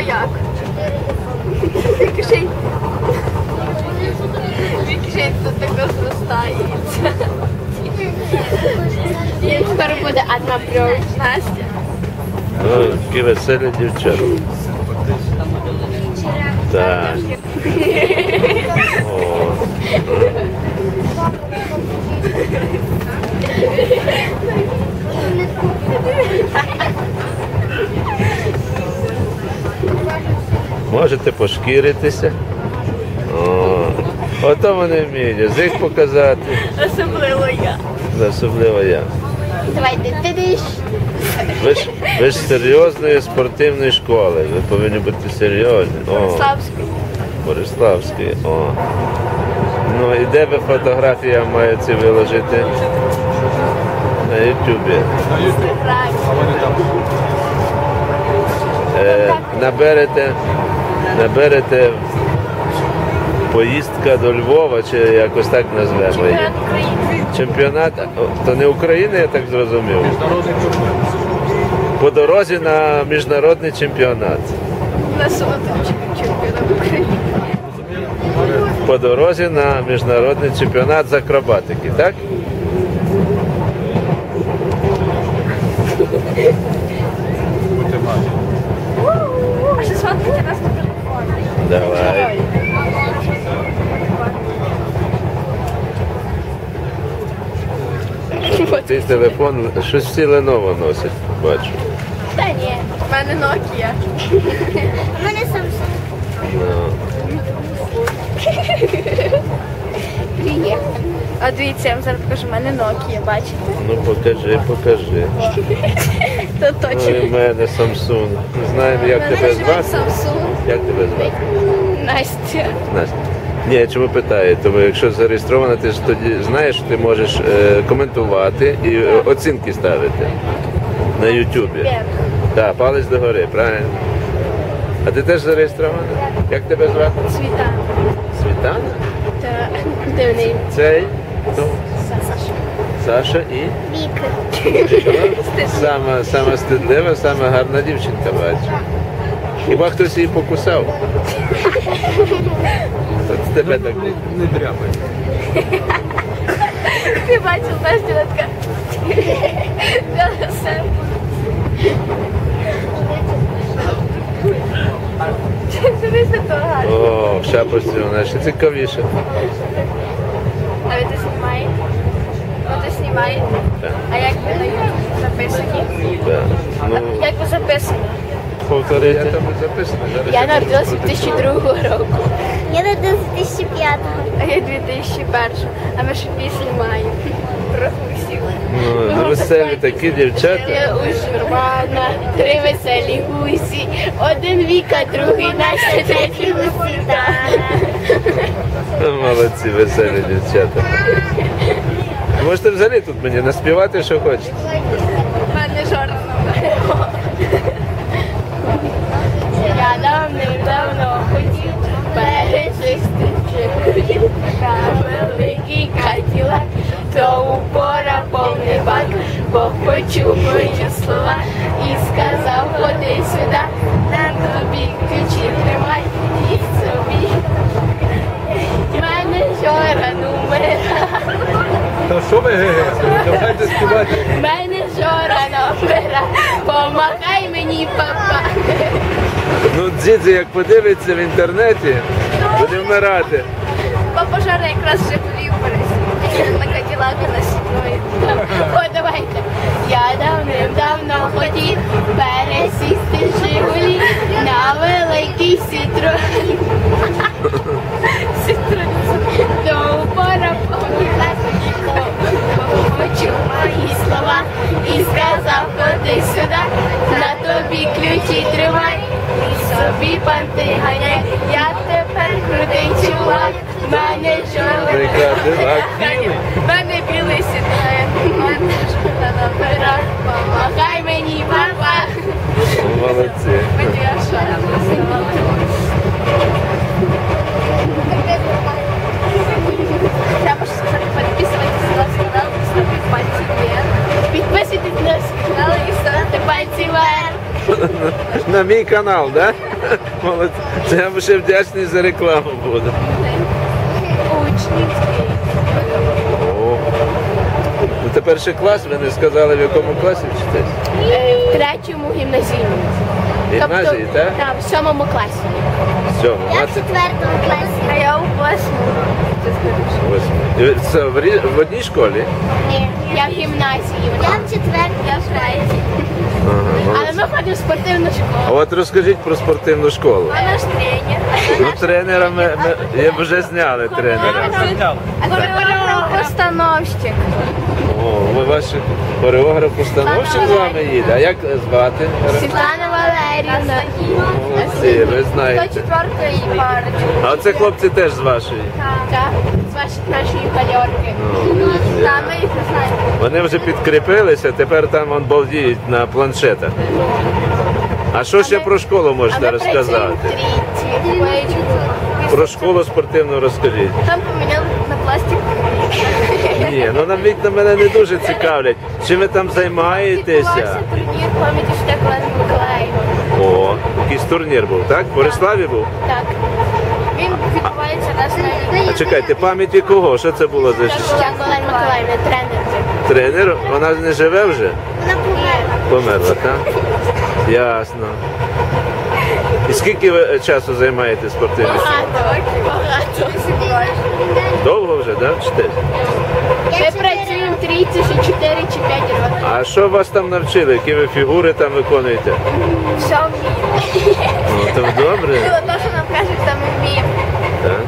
а як? Вікшень. Вікшень тут тако зростається. І скоро буде одна плюс. Настя. Ну, такі веселі дівчата. Так. О. Можете пошкіритися. Ото вони вміють язик показати, Особливо я. особливо я. Давайте ти Ви ж, ви ж з серйозної спортивної школи. Ви повинні бути серйозні. О, Славський. Бориславської. О. Ну і де ви фотографія маєте виложити? На Ютубі. Е, наберете, наберете поїздка до Львова, чи якось так назвемо її. Чемпіонат то не України, я так зрозумів. По дорозі на міжнародний чемпіонат. На чемпіонат України. По дорозі на міжнародний чемпіонат з акробатики, так? А що сфоткайте нас на телефон? Давай. Цей телефон щось всі Lenovo носить, бачу. Та ні. в мене Nokia. У мене Samsung. Ну, Привіт. А дивіться, я вам зараз покажу, у мене Nokia, бачите? ну покажи, покажи. То Ну і точно. в мене Samsung. Не знаємо, як Мене тебе звати. Samsung. Як тебе звати? Настя. Настя. Ні, чому питаю? Тому якщо зареєстрована, ти ж тоді знаєш, що ти можеш е, коментувати і е, оцінки ставити на Ютубі. Вверх. Так, палець догори, правильно. А ти теж зареєстрована? Як тебе звати? Світа. Світлана? Та де в неї? Цей? Хто? Саша. І Віка. сама, сама стидлива, сама гарна дівчинка бачу. Хіба хтось її покусав? От тебе так. Не дряпай. Ти бачив того гарно. О, в шапочці вона ще цікавіше. Знімаєте? Так. А як ви на YouTube записані? Так. Ну, Як ви записані? повторити. Я там записано. Я народилася 2002 року, Я народилась 2005-го. а я 2001. А ми ще пісню маємо. Про усіх. Ну, ну, веселі такі дівчата. Я у три веселі гусі, один Віка, другий Настя, третій Лусіта. Молодці, веселі дівчата. Можете взагалі тут мені наспівати, що хочете. У мене жорна. Я давним-давно хотів пересісти Жигулів на великий каділак, то упора повний бак, Бог почув мої слова і сказав, ходи сюди, на тобі ключі Та що ви ге-ге? Давайте співати. мене вчора номера, помагай мені, папа. Ну, дідзі, як подивиться в інтернеті, буде вмирати. Папа жара якраз Жигулів пересів на Каділаку на. О, давайте. Я давним-давно хотів пересісти Жигулі на великий сітрон. Сітрон. До упора почув мої слова і сказав, ходи сюди, на тобі ключі тримай. І собі панти ганяй, я тепер крутий чувак, мене чорний. Приклади, лак. Мене білий сідає, мене жовта на перах, помагай мені, папа. Молодці. Мені аж шаром Треба ж сказати, підписуйтесь на наш канал, ставте пальці вверх. Підписуйтесь на мій канал. Да? Молодець. Це я ще вдячний за рекламу буду. Учнівський. О. Ну, тепер ще клас, ви не сказали, в якому класі вчитесь? Третьому гімназійному. Гімназії, так? Так, в сьомому класі. В цьому, Я в четвертому класі. А я у восьмому. Це в, рі- в одній школі? Ні, я в гімназії. Я в четвертому. Я в. Ага, Але ми ходимо в спортивну А школу. от розкажіть про спортивну школу. А наш тренер. Ну, тренера ми, ми я вже зняли тренера. Постановщик. О, ви ваш хореограф установщик з вами їде. А як звати? Світлана Валерівна. Молодці, ви знаєте. четвертої парочки. А оце хлопці теж з вашої. Так, з вашої нашої пальорки. Ну, ми їх знаємо. Вони вже підкріпилися, тепер там вон балдіють на планшетах. А що ще про школу можете розказати? трійці. Про школу спортивну розкажіть. Там поміняли пластик. Ні, ну навіть на мене не дуже цікавлять. Чим ви там займаєтеся? Відбувався турнір пам'яті Штеклен Миколаєва. О, якийсь турнір був, так? В Бориславі був? Так. Він відбувається раз на рік. А чекайте, пам'яті кого? Що це було за щось? Штеклен Миколаївна, тренер. тренер? Вона не живе вже? Вона померла. Померла, так? Ясно. І скільки ви е, часу займаєтесь спортивністю? Багато, багато. Довго вже, так? Вчитесь? Ми працюємо в трійці ще 4 чи 5 років. А що вас там навчили? Які ви фігури там виконуєте? Все вміємо. Ну, то добре. Те, що нам кажуть, там ми вміємо. Так.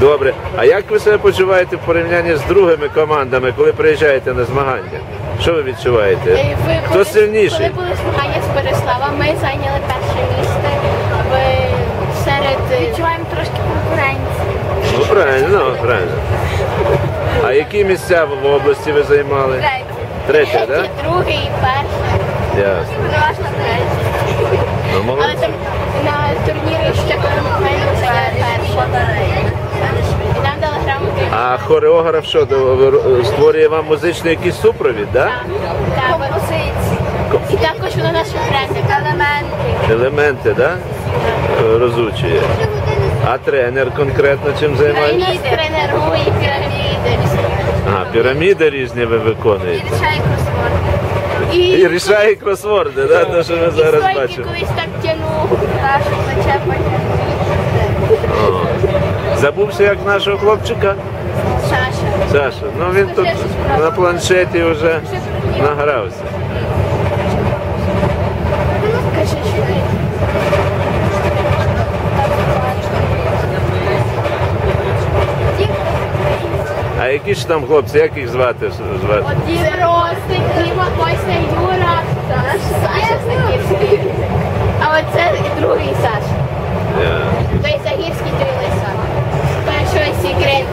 Добре. А як ви себе почуваєте в порівнянні з другими командами, коли приїжджаєте на змагання? Що ви відчуваєте? Е, ви Хто коли- сильніший? Коли були змагання з Береслава, ми зайняли перше місце в серед відчуваємо конкуренції. Ну правильно, правильно. А які місця в області ви займали? Третє, так? Да? Другий і перший. Ясно. Переважно третій. Ну, Але там на турнірі ще коли ми зайняли перший. І нам дали грамоти. А хореограф що до- створює вам музичний якийсь супровід, так? Так, композиції. І також вона наші тренер. Елементи. Елементи, так? Розучує. А тренер конкретно чим займається? нас тренує піраміди. А, піраміди різні ви виконуєте. Рішає кросворд. І рішає кросворди, да? те, що ми зараз бачимо. колись так тянув. Нашу Забувся як нашого хлопчика? Саша. Саша. Ну він тут на планшеті вже награвся. Кажи, що ти. А які ж там хлопці, як їх звати? звати? Один Ростик, Діма, Костя, Юра, Саша. А оце другий Саша. Я. Той Загірський, той Лиса. Перший секрет.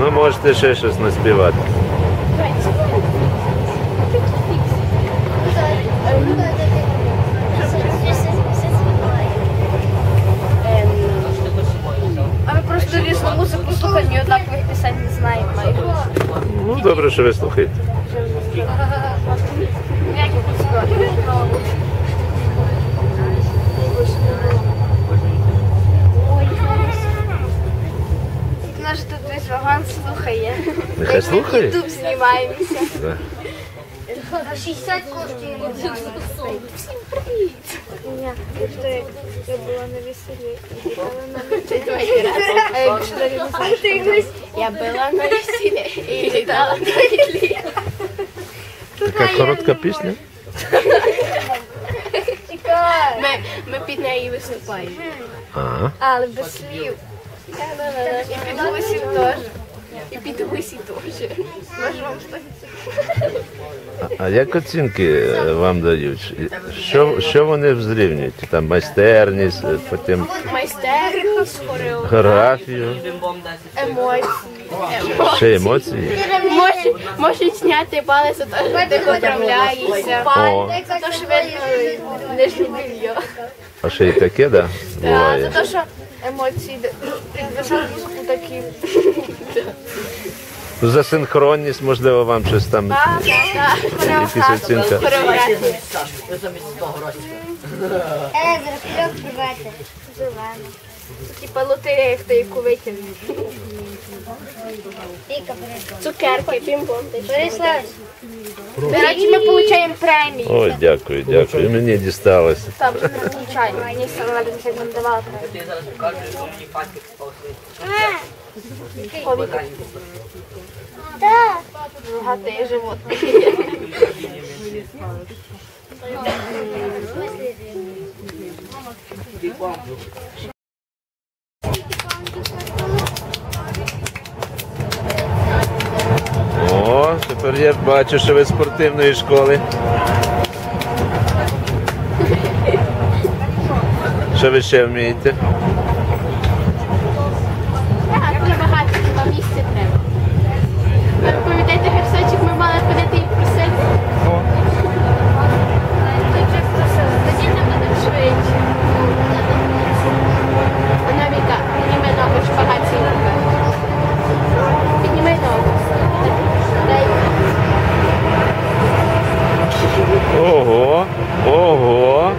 Ви можете ще щось наспівати. А ми просто різну музику слухаємо і однакових пісень не знаємо. Ну, добре, що ви слухаєте. Наш тут весь вагон слухає. Нехай слухає. Ютуб знімаємося. Да. 60 коштує. Ні, що як я була на веселі і їхала на. А я що. Я була на весіллі і літала на вітлі. Така коротка пісня. Ми, ми під нею виступаємо. Ага. Але без слів. І під гусів теж. І під гусі теж. Можу вам сказати. А як оцінки е, вам дають? Що, що вони зрівнюють? Там майстерність, е, потім Майстерність, хореографію, емоції. ще емоції. Можуть, можуть зняти палець за те, що ти поправляєшся. О. За те, що видно нижнє белье. А ще й таке, да? Так, за те, що емоції такі. За синхронність, можливо, вам щось там якісь оцінка. замість того Типа лотерея, хто яку витягне. Цукерки, пімбом. Перейшлась. Речі, ми отримуємо премію. Ой, дякую, дякую. І Мені дісталося. Там ну, вже нічайно. Мені сама як нам давала премію. Так. Гатий живот. Мама, професор, я бачу, що ви з спортивної школи. Що ви ще вмієте? Ого, ого.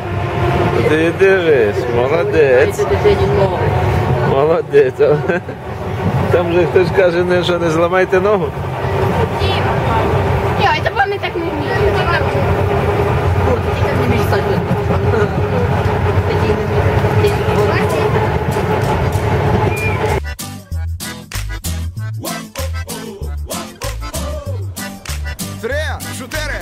Ти дивись, молодець. Молодець. Там же хтось каже, не що не зламайте ногу. Ні, це вам не так не Три, чотири.